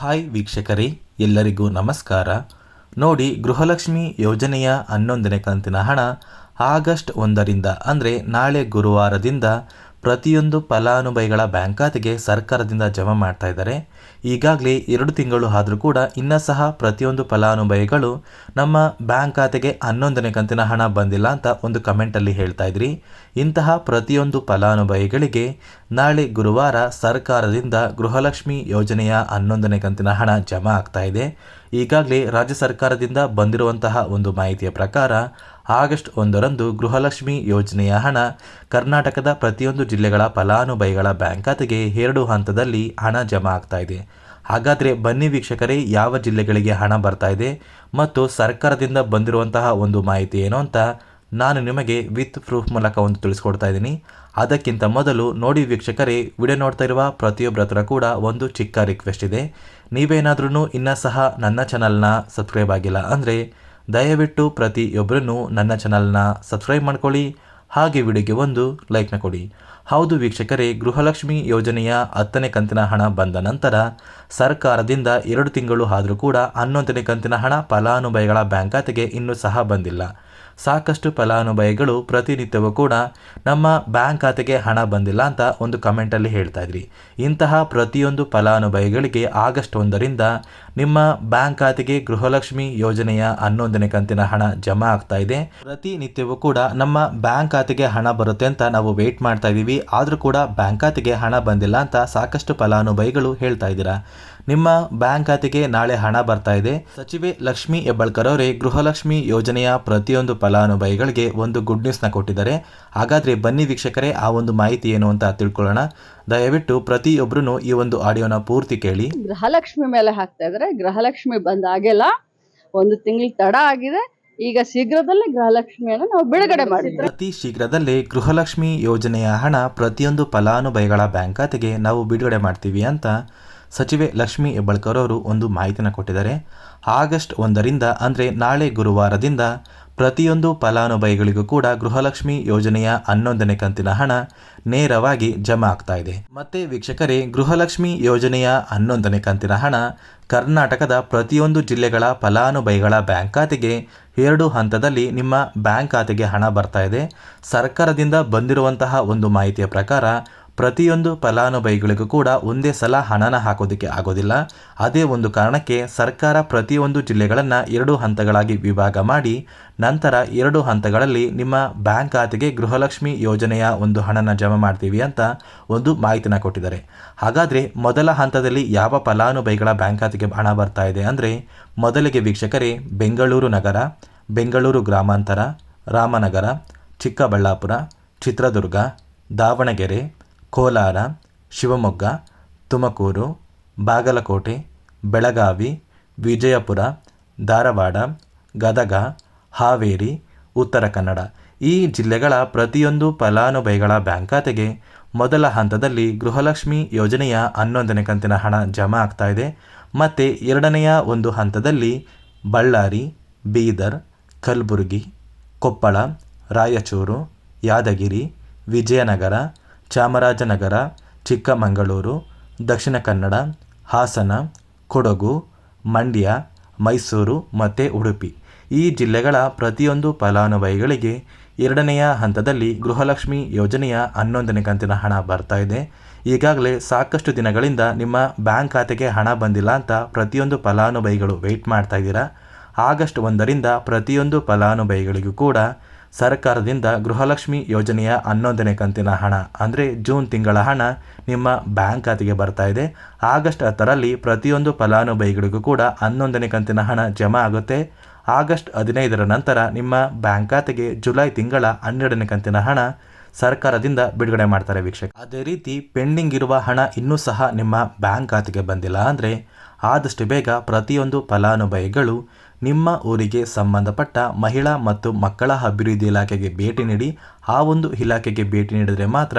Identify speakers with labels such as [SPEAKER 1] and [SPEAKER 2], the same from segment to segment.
[SPEAKER 1] Hi ವೀಕ್ಷಕರೇ, ಎಲ್ಲರಿಗೂ ನಮಸ್ಕಾರ. ನೋಡಿ, ಗೃಹಲಕ್ಷ್ಮಿ ಯೋಜನೆಯ ಹನ್ನೊಂದನೇ ಕಂತಿನ ಹಣ ಆಗಸ್ಟ್ ಒಂದರಿಂದ, ಅಂದರೆ ನಾಳೆ ಗುರುವಾರದಿಂದ ಪ್ರತಿಯೊಂದು ಫಲಾನುಭವಿಗಳ ಬ್ಯಾಂಕ್ ಖಾತೆಗೆ ಸರ್ಕಾರದಿಂದ ಜಮಾ ಮಾಡ್ತಾ ಇದ್ದಾರೆ. ಈಗಾಗಲೇ ಎರಡು ತಿಂಗಳು ಆದರೂ ಕೂಡ ಇನ್ನೂ ಸಹ ಪ್ರತಿಯೊಂದು ಫಲಾನುಭವಿಗಳು ನಮ್ಮ ಬ್ಯಾಂಕ್ ಖಾತೆಗೆ ಹನ್ನೊಂದನೇ ಕಂತಿನ ಹಣ ಬಂದಿಲ್ಲ ಅಂತ ಒಂದು ಕಮೆಂಟಲ್ಲಿ ಹೇಳ್ತಾ ಇದ್ರಿ. ಇಂತಹ ಪ್ರತಿಯೊಂದು ಫಲಾನುಭವಿಗಳಿಗೆ ನಾಳೆ ಗುರುವಾರ ಸರ್ಕಾರದಿಂದ ಗೃಹಲಕ್ಷ್ಮಿ ಯೋಜನೆಯ ಹನ್ನೊಂದನೇ ಕಂತಿನ ಹಣ ಜಮಾ ಆಗ್ತಾ ಇದೆ. ಈಗಾಗಲೇ ರಾಜ್ಯ ಸರ್ಕಾರದಿಂದ ಬಂದಿರುವಂತಹ ಒಂದು ಮಾಹಿತಿಯ ಪ್ರಕಾರ ಆಗಸ್ಟ್ ಒಂದರಂದು ಗೃಹಲಕ್ಷ್ಮಿ ಯೋಜನೆಯ ಹಣ ಕರ್ನಾಟಕದ ಪ್ರತಿಯೊಂದು ಜಿಲ್ಲೆಗಳ ಫಲಾನುಭವಿಗಳ ಬ್ಯಾಂಕ್ ಖಾತೆಗೆ ಎರಡು ಹಂತದಲ್ಲಿ ಹಣ ಜಮಾ ಆಗ್ತಾ ಇದೆ. ಹಾಗಾದರೆ ಬನ್ನಿ ವೀಕ್ಷಕರೇ, ಯಾವ ಜಿಲ್ಲೆಗಳಿಗೆ ಹಣ ಬರ್ತಾ ಇದೆ ಮತ್ತು ಸರ್ಕಾರದಿಂದ ಬಂದಿರುವಂತಹ ಒಂದು ಮಾಹಿತಿ ಏನು ಅಂತ ನಾನು ನಿಮಗೆ ವಿತ್ ಪ್ರೂಫ್ ಮೂಲಕ ಒಂದು ತಿಳಿಸ್ಕೊಡ್ತಾ ಇದ್ದೀನಿ. ಅದಕ್ಕಿಂತ ಮೊದಲು ನೋಡಿ ವೀಕ್ಷಕರೇ, ವಿಡಿಯೋ ನೋಡ್ತಾ ಇರುವ ಪ್ರತಿಯೊಬ್ಬರ ಕೂಡ ಒಂದು ಚಿಕ್ಕ ರಿಕ್ವೆಸ್ಟ್ ಇದೆ. ನೀವೇನಾದ್ರೂ ಇನ್ನೂ ಸಹ ನನ್ನ ಚಾನಲ್ನ ಸಬ್ಸ್ಕ್ರೈಬ್ ಆಗಿಲ್ಲ ಅಂದರೆ ದಯವಿಟ್ಟು ಪ್ರತಿಯೊಬ್ಬರೂ ನನ್ನ ಚಾನಲ್ನ ಸಬ್ಸ್ಕ್ರೈಬ್ ಮಾಡ್ಕೊಳ್ಳಿ, ಹಾಗೆ ವಿಡಿಯೋಗೆ ಒಂದು ಲೈಕ್ನ ಕೊಡಿ. ಹೌದು ವೀಕ್ಷಕರೇ, ಗೃಹಲಕ್ಷ್ಮಿ ಯೋಜನೆಯ ಹತ್ತನೇ ಕಂತಿನ ಹಣ ಬಂದ ನಂತರ ಸರ್ಕಾರದಿಂದ ಎರಡು ತಿಂಗಳು ಆದರೂ ಕೂಡ ಹನ್ನೊಂದನೇ ಕಂತಿನ ಹಣ ಫಲಾನುಭವಿಗಳ ಬ್ಯಾಂಕ್ ಖಾತೆಗೆ ಇನ್ನೂ ಸಹ ಬಂದಿಲ್ಲ. ಸಾಕಷ್ಟು ಫಲಾನುಭವಿಗಳು ಪ್ರತಿನಿತ್ಯವೂ ಕೂಡ ನಮ್ಮ ಬ್ಯಾಂಕ್ ಖಾತೆಗೆ ಹಣ ಬಂದಿಲ್ಲ ಅಂತ ಒಂದು ಕಮೆಂಟಲ್ಲಿ ಹೇಳ್ತಾ ಇದ್ರಿ. ಇಂತಹ ಪ್ರತಿಯೊಂದು ಫಲಾನುಭವಿಗಳಿಗೆ ಆಗಸ್ಟ್ ಒಂದರಿಂದ ನಿಮ್ಮ ಬ್ಯಾಂಕ್ ಖಾತೆಗೆ ಗೃಹಲಕ್ಷ್ಮಿ ಯೋಜನೆಯ ಹನ್ನೊಂದನೇ ಕಂತಿನ ಹಣ ಜಮಾ ಆಗ್ತಾ ಇದೆ. ಪ್ರತಿನಿತ್ಯವೂ ಕೂಡ ನಮ್ಮ ಬ್ಯಾಂಕ್ ಖಾತೆಗೆ ಹಣ ಬರುತ್ತೆ ಅಂತ ನಾವು ವೇಟ್ ಮಾಡ್ತಾ ಇದ್ದೀವಿ. ಆದರೂ ಕೂಡ ಬ್ಯಾಂಕ್ ಖಾತೆಗೆ ಹಣ ಬಂದಿಲ್ಲ ಅಂತ ಸಾಕಷ್ಟು ಫಲಾನುಭವಿಗಳು ಹೇಳ್ತಾ ಇದ್ದೀರಾ. ನಿಮ್ಮ ಬ್ಯಾಂಕ್ ಖಾತೆಗೆ ನಾಳೆ ಹಣ ಬರ್ತಾ ಇದೆ. ಸಚಿವೆ ಲಕ್ಷ್ಮಿ ಹೆಬ್ಬಾಳ್ಕರ್ ಅವರೇ ಗೃಹಲಕ್ಷ್ಮಿ ಯೋಜನೆಯ ಪ್ರತಿಯೊಂದು ಫಲಾನುಭವಿಗಳಿಗೆ ಒಂದು ಗುಡ್ ನ್ಯೂಸ್ನ ಕೊಟ್ಟಿದ್ದಾರೆ. ಹಾಗಾದರೆ ಬನ್ನಿ ವೀಕ್ಷಕರೇ ಆ ಒಂದು ಮಾಹಿತಿ ಏನು ಅಂತ ತಿಳ್ಕೊಳ್ಳೋಣ. ದಯವಿಟ್ಟು ಪ್ರತಿಯೊಬ್ಬರೂ ಈ ಒಂದು ಆಡಿಯೋನ ಪೂರ್ತಿ ಕೇಳಿ.
[SPEAKER 2] ಗೃಹಲಕ್ಷ್ಮಿ ಮೇಲೆ ಹಾಕ್ತಾ ಇದ್ದಾರೆ. ಗೃಹಲಕ್ಷ್ಮಿ ಬಂದಾಗೆಲ್ಲ ಒಂದು ತಿಂಗಳು ತಡ ಆಗಿದೆ. ಈಗ ಶೀಘ್ರದಲ್ಲೇ ಗೃಹಲಕ್ಷ್ಮಿಯನ್ನು ನಾವು ಬಿಡುಗಡೆ ಮಾಡಿದ್ವಿ
[SPEAKER 1] ಅತಿ ಶೀಘ್ರದಲ್ಲೇ ಗೃಹಲಕ್ಷ್ಮಿ ಯೋಜನೆಯ ಹಣ ಪ್ರತಿಯೊಂದು ಫಲಾನುಭವಿಗಳ ಬ್ಯಾಂಕ್ ಖಾತೆಗೆ ನಾವು ಬಿಡುಗಡೆ ಮಾಡ್ತೀವಿ ಅಂತ ಸಚಿವೆ ಲಕ್ಷ್ಮಿ ಹೆಬ್ಬಾಳ್ಕರ್ ಅವರು ಒಂದು ಮಾಹಿತಿನ ಕೊಟ್ಟಿದ್ದಾರೆ. ಆಗಸ್ಟ್ ಒಂದರಿಂದ ಅಂದರೆ ನಾಳೆ ಗುರುವಾರದಿಂದ ಪ್ರತಿಯೊಂದು ಫಲಾನುಭವಿಗಳಿಗೂ ಕೂಡ ಗೃಹಲಕ್ಷ್ಮಿ ಯೋಜನೆಯ ಹನ್ನೊಂದನೇ ಕಂತಿನ ಹಣ ನೇರವಾಗಿ ಜಮಾ ಆಗ್ತಾ ಇದೆ. ಮತ್ತೆ ವೀಕ್ಷಕರೇ, ಗೃಹಲಕ್ಷ್ಮಿ ಯೋಜನೆಯ ಹನ್ನೊಂದನೇ ಕಂತಿನ ಹಣ ಕರ್ನಾಟಕದ ಪ್ರತಿಯೊಂದು ಜಿಲ್ಲೆಗಳ ಫಲಾನುಭವಿಗಳ ಬ್ಯಾಂಕ್ ಖಾತೆಗೆ ಎರಡು ಹಂತದಲ್ಲಿ ನಿಮ್ಮ ಬ್ಯಾಂಕ್ ಖಾತೆಗೆ ಹಣ ಬರ್ತಾ ಇದೆ. ಸರ್ಕಾರದಿಂದ ಬಂದಿರುವಂತಹ ಒಂದು ಮಾಹಿತಿಯ ಪ್ರಕಾರ ಪ್ರತಿಯೊಂದು ಫಲಾನುಭವಿಗಳಿಗೂ ಕೂಡ ಒಂದೇ ಸಲ ಹಣನ ಹಾಕೋದಕ್ಕೆ ಆಗೋದಿಲ್ಲ. ಅದೇ ಒಂದು ಕಾರಣಕ್ಕೆ ಸರ್ಕಾರ ಪ್ರತಿಯೊಂದು ಜಿಲ್ಲೆಗಳನ್ನು ಎರಡು ಹಂತಗಳಾಗಿ ವಿಭಾಗ ಮಾಡಿ, ನಂತರ ಎರಡು ಹಂತಗಳಲ್ಲಿ ನಿಮ್ಮ ಬ್ಯಾಂಕ್ ಖಾತೆಗೆ ಗೃಹಲಕ್ಷ್ಮಿ ಯೋಜನೆಯ ಒಂದು ಹಣನ ಜಮಾ ಮಾಡ್ತೀವಿ ಅಂತ ಒಂದು ಮಾಹಿತಿನ ಕೊಟ್ಟಿದ್ದಾರೆ. ಹಾಗಾದರೆ ಮೊದಲ ಹಂತದಲ್ಲಿ ಯಾವ ಫಲಾನುಭವಿಗಳ ಬ್ಯಾಂಕ್ ಖಾತೆಗೆ ಹಣ ಬರ್ತಾ ಇದೆ ಅಂದರೆ, ಮೊದಲಿಗೆ ವೀಕ್ಷಕರೇ ಬೆಂಗಳೂರು ನಗರ, ಬೆಂಗಳೂರು ಗ್ರಾಮಾಂತರ, ರಾಮನಗರ, ಚಿಕ್ಕಬಳ್ಳಾಪುರ, ಚಿತ್ರದುರ್ಗ, ದಾವಣಗೆರೆ ಕೋಲಾರ, ಶಿವಮೊಗ್ಗ, ತುಮಕೂರು, ಬಾಗಲಕೋಟೆ, ಬೆಳಗಾವಿ, ವಿಜಯಪುರ, ಧಾರವಾಡ, ಗದಗ, ಹಾವೇರಿ, ಉತ್ತರ ಕನ್ನಡ. ಈ ಜಿಲ್ಲೆಗಳ ಪ್ರತಿಯೊಂದು ಫಲಾನುಭವಿಗಳ ಬ್ಯಾಂಕ್ ಖಾತೆಗೆ ಮೊದಲ ಹಂತದಲ್ಲಿ ಗೃಹಲಕ್ಷ್ಮಿ ಯೋಜನೆಯ ಹನ್ನೊಂದನೇ ಕಂತಿನ ಹಣ ಜಮಾ ಆಗ್ತಾ ಇದೆ. ಮತ್ತು ಎರಡನೆಯ ಒಂದು ಹಂತದಲ್ಲಿ ಬಳ್ಳಾರಿ, ಬೀದರ್, ಕಲಬುರಗಿ, ಕೊಪ್ಪಳ, ರಾಯಚೂರು, ಯಾದಗಿರಿ, ವಿಜಯನಗರ ಚಾಮರಾಜನಗರ, ಚಿಕ್ಕಮಗಳೂರು, ದಕ್ಷಿಣ ಕನ್ನಡ, ಹಾಸನ, ಕೊಡಗು, ಮಂಡ್ಯ, ಮೈಸೂರು ಮತ್ತು ಉಡುಪಿ. ಈ ಜಿಲ್ಲೆಗಳ ಪ್ರತಿಯೊಂದು ಫಲಾನುಭವಿಗಳಿಗೆ ಎರಡನೆಯ ಹಂತದಲ್ಲಿ ಗೃಹಲಕ್ಷ್ಮಿ ಯೋಜನೆಯ ಹನ್ನೊಂದನೇ ಕಂತಿನ ಹಣ ಬರ್ತಾ ಇದೆ. ಈಗಾಗಲೇ ಸಾಕಷ್ಟು ದಿನಗಳಿಂದ ನಿಮ್ಮ ಬ್ಯಾಂಕ್ ಖಾತೆಗೆ ಹಣ ಬಂದಿಲ್ಲ ಅಂತ ಪ್ರತಿಯೊಂದು ಫಲಾನುಭವಿಗಳು ವೆಯ್ಟ್ ಮಾಡ್ತಾ ಇದ್ದೀರಾ? ಆಗಸ್ಟ್ ಒಂದರಿಂದ ಪ್ರತಿಯೊಂದು ಫಲಾನುಭವಿಗಳಿಗೂ ಕೂಡ ಸರ್ಕಾರದಿಂದ ಗೃಹಲಕ್ಷ್ಮಿ ಯೋಜನೆಯ ಹನ್ನೊಂದನೇ ಕಂತಿನ ಹಣ, ಅಂದರೆ ಜೂನ್ ತಿಂಗಳ ಹಣ, ನಿಮ್ಮ ಬ್ಯಾಂಕ್ ಖಾತೆಗೆ ಬರ್ತಾ ಇದೆ. ಆಗಸ್ಟ್ ಹತ್ತರಲ್ಲಿ ಪ್ರತಿಯೊಂದು ಫಲಾನುಭವಿಗಳಿಗೂ ಕೂಡ ಹನ್ನೊಂದನೇ ಕಂತಿನ ಹಣ ಜಮಾ ಆಗುತ್ತೆ. ಆಗಸ್ಟ್ ಹದಿನೈದರ ನಂತರ ನಿಮ್ಮ ಬ್ಯಾಂಕ್ ಖಾತೆಗೆ ಜುಲೈ ತಿಂಗಳ ಹನ್ನೆರಡನೇ ಕಂತಿನ ಹಣ ಸರ್ಕಾರದಿಂದ ಬಿಡುಗಡೆ ಮಾಡ್ತಾರೆ ವೀಕ್ಷಕ ಅದೇ ರೀತಿ ಪೆಂಡಿಂಗ್ ಇರುವ ಹಣ ಇನ್ನೂ ಸಹ ನಿಮ್ಮ ಬ್ಯಾಂಕ್ ಖಾತೆಗೆ ಬಂದಿಲ್ಲ ಅಂದರೆ ಆದಷ್ಟು ಬೇಗ ಪ್ರತಿಯೊಂದು ಫಲಾನುಭವಿಗಳು ನಿಮ್ಮ ಊರಿಗೆ ಸಂಬಂಧಪಟ್ಟ ಮಹಿಳಾ ಮತ್ತು ಮಕ್ಕಳ ಅಭಿವೃದ್ಧಿ ಇಲಾಖೆಗೆ ಭೇಟಿ ನೀಡಿ, ಆ ಒಂದು ಇಲಾಖೆಗೆ ಭೇಟಿ ನೀಡಿದರೆ ಮಾತ್ರ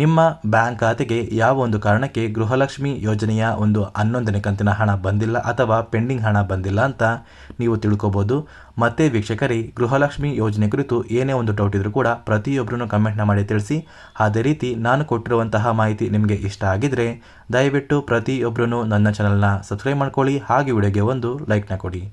[SPEAKER 1] ನಿಮ್ಮ ಬ್ಯಾಂಕ್ ಖಾತೆಗೆ ಯಾವ ಒಂದು ಕಾರಣಕ್ಕೆ ಗೃಹಲಕ್ಷ್ಮಿ ಯೋಜನೆಯ ಒಂದು ಹನ್ನೊಂದನೇ ಕಂತಿನ ಹಣ ಬಂದಿಲ್ಲ ಅಥವಾ ಪೆಂಡಿಂಗ್ ಹಣ ಬಂದಿಲ್ಲ ಅಂತ ನೀವು ತಿಳ್ಕೊಬೋದು. ಮತ್ತೆ ವೀಕ್ಷಕರಿ, ಗೃಹಲಕ್ಷ್ಮಿ ಯೋಜನೆ ಕುರಿತು ಏನೇ ಒಂದು ಡೌಟ್ ಇದ್ರೂ ಕೂಡ ಪ್ರತಿಯೊಬ್ಬರೂ ಕಮೆಂಟ್ನ ಮಾಡಿ ತಿಳಿಸಿ. ಅದೇ ರೀತಿ ನಾನು ಕೊಟ್ಟಿರುವಂತಹ ಮಾಹಿತಿ ನಿಮಗೆ ಇಷ್ಟ ಆಗಿದ್ರೆ ದಯವಿಟ್ಟು ಪ್ರತಿಯೊಬ್ಬರೂ ನನ್ನ ಚಾನಲ್ನ ಸಬ್ಸ್ಕ್ರೈಬ್ ಮಾಡ್ಕೊಳ್ಳಿ. ಹಾಗೆ ವಿಡಿಯೋಗೆ ಒಂದು ಲೈಕ್ನ ಕೊಡಿ.